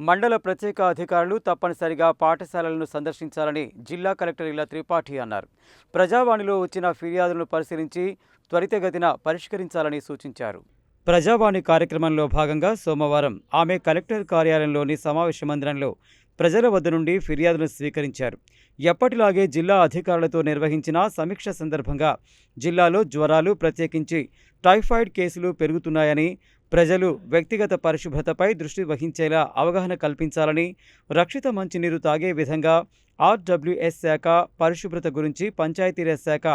మండల ప్రత్యేక అధికారులు తప్పనిసరిగా పాఠశాలలను సందర్శించాలని జిల్లా కలెక్టర్ ఇలా త్రిపాఠి అన్నారు. ప్రజావాణిలో వచ్చిన ఫిర్యాదులను పరిశీలించి త్వరితగతిన పరిష్కరించాలని సూచించారు. ప్రజావాణి కార్యక్రమంలో భాగంగా సోమవారం ఆమె కలెక్టర్ కార్యాలయంలోని సమావేశ మందిరంలో ప్రజల వద్ద నుండి ఫిర్యాదులను స్వీకరించారు. ఎప్పటిలాగే జిల్లా అధికారులతో నిర్వహించిన సమీక్ష సందర్భంగా జిల్లాలో జ్వరాలు ప్రత్యేకించి టైఫాయిడ్ కేసులు పెరుగుతున్నాయని ప్రజలు వ్యక్తిగత పరిశుభ్రతపై దృష్టి వహించేలా అవగాహన కల్పించాలని రక్షిత మంచినీరు తాగే విధంగా ఆర్డబ్ల్యూఎస్ శాఖ పరిశుభ్రత గురించి పంచాయతీరాజ్ శాఖ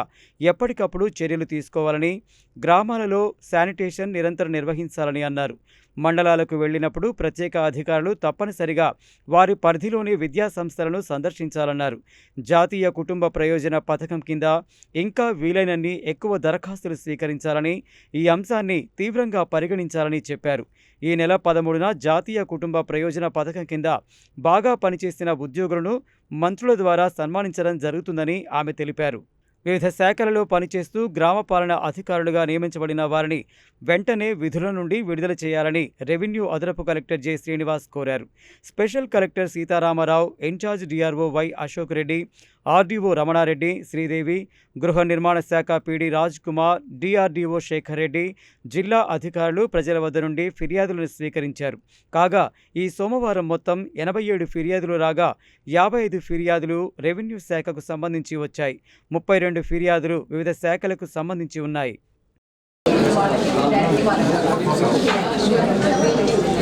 ఎప్పటికప్పుడు చర్యలు తీసుకోవాలని గ్రామాలలో శానిటేషన్ నిరంతరం నిర్వహించాలని అన్నారు. మండలాలకు వెళ్ళినప్పుడు ప్రత్యేక అధికారులు తప్పనిసరిగా వారి పరిధిలోని విద్యా సంస్థలను సందర్శించాలన్నారు. జాతీయ కుటుంబ ప్రయోజన పథకం కింద ఇంకా వీలైనన్ని ఎక్కువ దరఖాస్తులు స్వీకరించాలని ఈ అంశాన్ని తీవ్రంగా పరిగణించాలని చెప్పారు. ఈ నెల పదమూడున జాతీయ కుటుంబ ప్రయోజన పథకం కింద బాగా పనిచేసిన ఉద్యోగులను మంత్రుల ద్వారా సన్మానించడం జరుగుతుందని ఆమె తెలిపారు. వివిధ శాఖలలో పనిచేస్తూ గ్రామ పాలన అధికారులుగా నియమించబడిన వారిని వెంటనే విధుల నుండి విడుదల చేయాలని రెవెన్యూ అదనపు కలెక్టర్ జె శ్రీనివాస్ కోరారు. Special collector Sitaramarao incharge DRO Y Ashok Reddy RDO Ramanareddy Sridevi గృహ నిర్మాణ శాఖ పీడీ రాజ్ కుమార్ డిఆర్డీఓ శేఖర్ రెడ్డి జిల్లా అధికారులు ప్రజల వద్ద నుండి ఫిర్యాదులను స్వీకరించారు. కాగా ఈ సోమవారం మొత్తం ఎనభై ఏడు ఫిర్యాదులు రాగా యాభై ఐదు ఫిర్యాదులు రెవెన్యూ శాఖకు సంబంధించి వచ్చాయి. ముప్పై రెండు ఫిర్యాదులు వివిధ శాఖలకు సంబంధించి ఉన్నాయి. ပါတယ်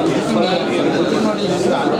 ఇంద్రం వ్యాలీ వచ్చింది ఆయన దానికి ఫోర్ నైంటీ అరుణ మేడం